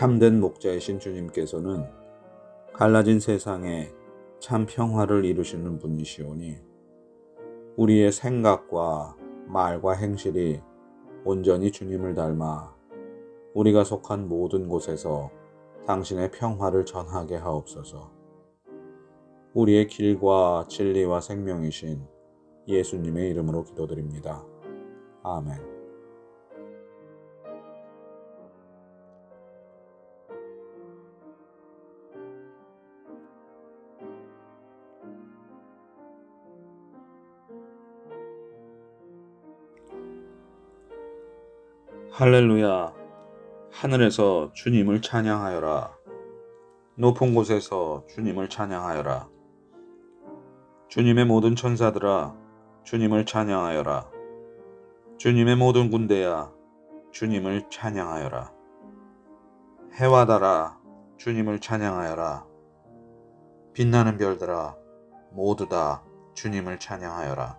참된 목자이신 주님께서는 갈라진 세상에 참 평화를 이루시는 분이시오니 우리의 생각과 말과 행실이 온전히 주님을 닮아 우리가 속한 모든 곳에서 당신의 평화를 전하게 하옵소서. 우리의 길과 진리와 생명이신 예수님의 이름으로 기도드립니다. 아멘. 할렐루야. 하늘에서 주님을 찬양하여라. 높은 곳에서 주님을 찬양하여라. 주님의 모든 천사들아, 주님을 찬양하여라. 주님의 모든 군대야, 주님을 찬양하여라. 해와 달아, 주님을 찬양하여라. 빛나는 별들아, 모두 다 주님을 찬양하여라.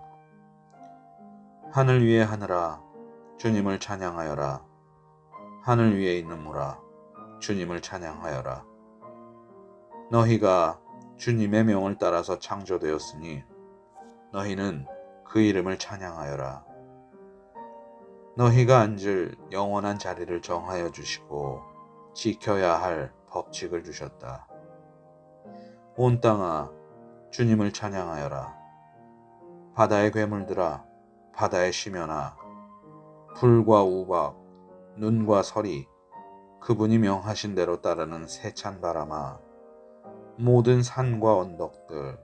하늘 위에 하늘아, 주님을 찬양하여라. 하늘 위에 있는 무라, 주님을 찬양하여라. 너희가 주님의 명을 따라서 창조되었으니 너희는 그 이름을 찬양하여라. 너희가 앉을 영원한 자리를 정하여 주시고 지켜야 할 법칙을 주셨다. 온 땅아 주님을 찬양하여라. 바다의 괴물들아 바다의 심연아 불과 우박 눈과 설이 그분이 명하신 대로 따르는 세찬 바람아 모든 산과 언덕들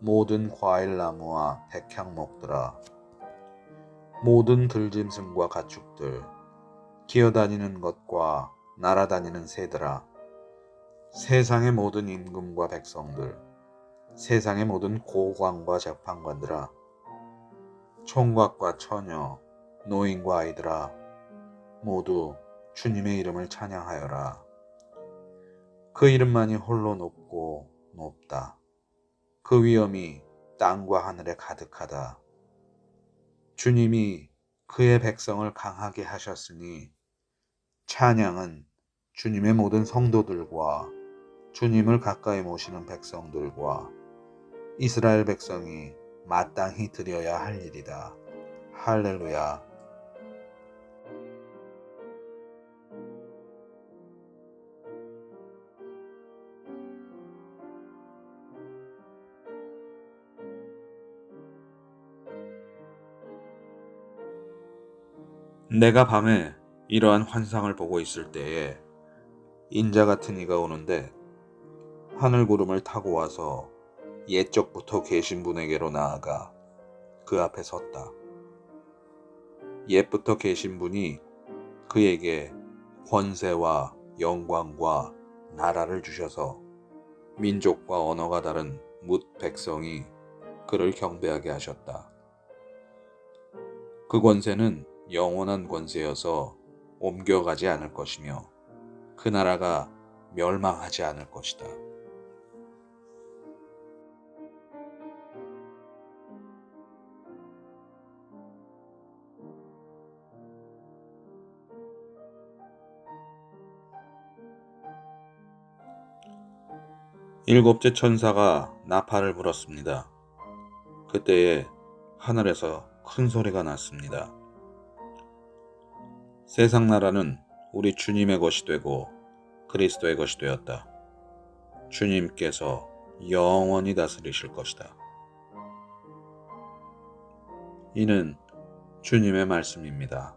모든 과일나무와 백향목들아 모든 들짐승과 가축들 기어다니는 것과 날아다니는 새들아 세상의 모든 임금과 백성들 세상의 모든 고관과 재판관들아 총각과 처녀 노인과 아이들아 모두 주님의 이름을 찬양하여라. 그 이름만이 홀로 높고 높다. 그 위엄이 땅과 하늘에 가득하다. 주님이 그의 백성을 강하게 하셨으니 찬양은 주님의 모든 성도들과 주님을 가까이 모시는 백성들과 이스라엘 백성이 마땅히 드려야 할 일이다. 할렐루야. 내가 밤에 이러한 환상을 보고 있을 때에 인자 같은 이가 오는데 하늘 구름을 타고 와서 옛적부터 계신 분에게로 나아가 그 앞에 섰다. 옛부터 계신 분이 그에게 권세와 영광과 나라를 주셔서 민족과 언어가 다른 뭇 백성이 그를 경배하게 하셨다. 그 권세는 영원한 권세여서 옮겨가지 않을 것이며 그 나라가 멸망하지 않을 것이다. 일곱째 천사가 나팔을 불었습니다. 그때에 하늘에서 큰 소리가 났습니다. 세상 나라는 우리 주님의 것이 되고 그리스도의 것이 되었다. 주님께서 영원히 다스리실 것이다. 이는 주님의 말씀입니다.